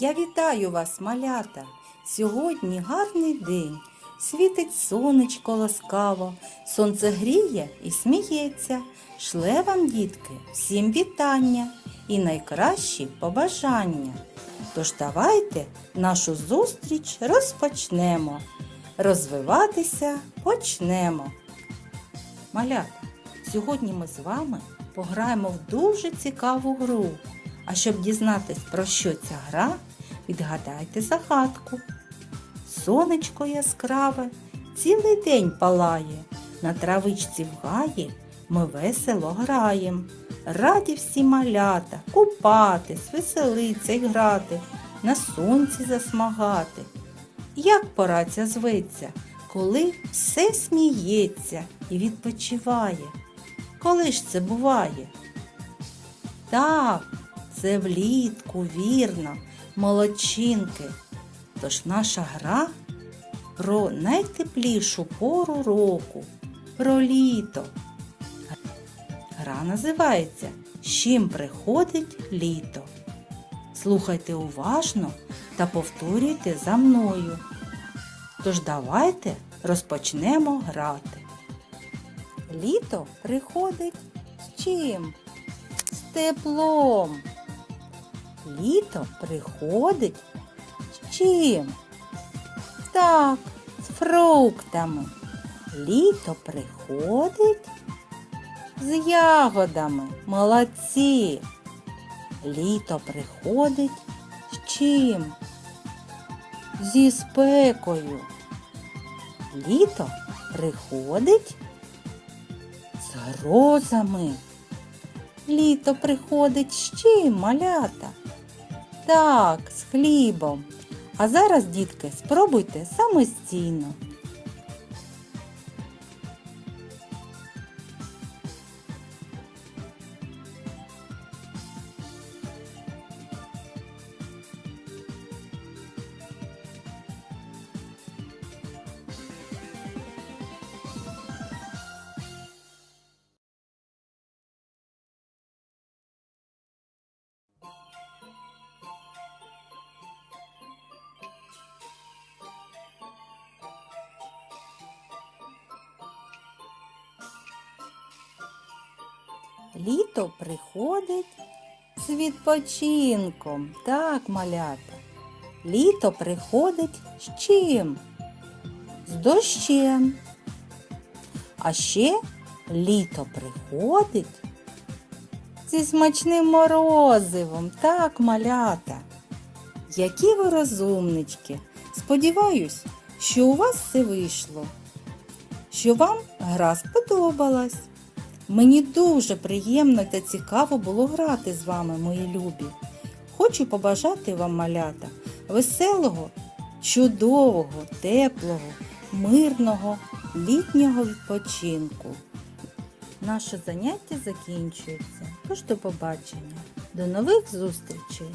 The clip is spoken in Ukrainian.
Я вітаю вас, малята. Сьогодні гарний день. Світить сонечко ласкаво, сонце гріє і сміється. Шле вам, дітки, всім вітання і найкращі побажання. Тож давайте нашу зустріч розпочнемо. Розвиватися почнемо. Малята, сьогодні ми з вами пограємо в дуже цікаву гру. А щоб дізнатись, про що ця гра, відгадайте загадку. Сонечко яскраве цілий день палає, на травичці в гаї ми весело граєм. Раді всі малята, купатись, веселиться й грати, на сонці засмагати. Як пора ця зветься, коли все сміється і відпочиває? Коли ж це буває? Так, це влітку, вірно, молодчинки. Тож наша гра про найтеплішу пору року, про літо. Гра називається «З чим приходить літо. Слухайте уважно та повторюйте за мною. Тож давайте розпочнемо грати. Літо приходить з чим? З теплом. Літо приходить з чим? Так, з фруктами. Літо приходить з ягодами. Молодці. Літо приходить з чим? Зі спекою. Літо приходить з грозами. Літо приходить чим, малята? Так, з хлібом. А зараз, дітки, спробуйте самостійно. Літо приходить з відпочинком. Так, малята. Літо приходить з чим? З дощем. А ще літо приходить зі смачним морозивом. Так, малята. Які ви розумнички. Сподіваюсь, що у вас все вийшло, що вам гра сподобалась. Мені дуже приємно та цікаво було грати з вами, мої любі. Хочу побажати вам, малята, веселого, чудового, теплого, мирного, літнього відпочинку. Наше заняття закінчується. Тож до побачення. До нових зустрічей!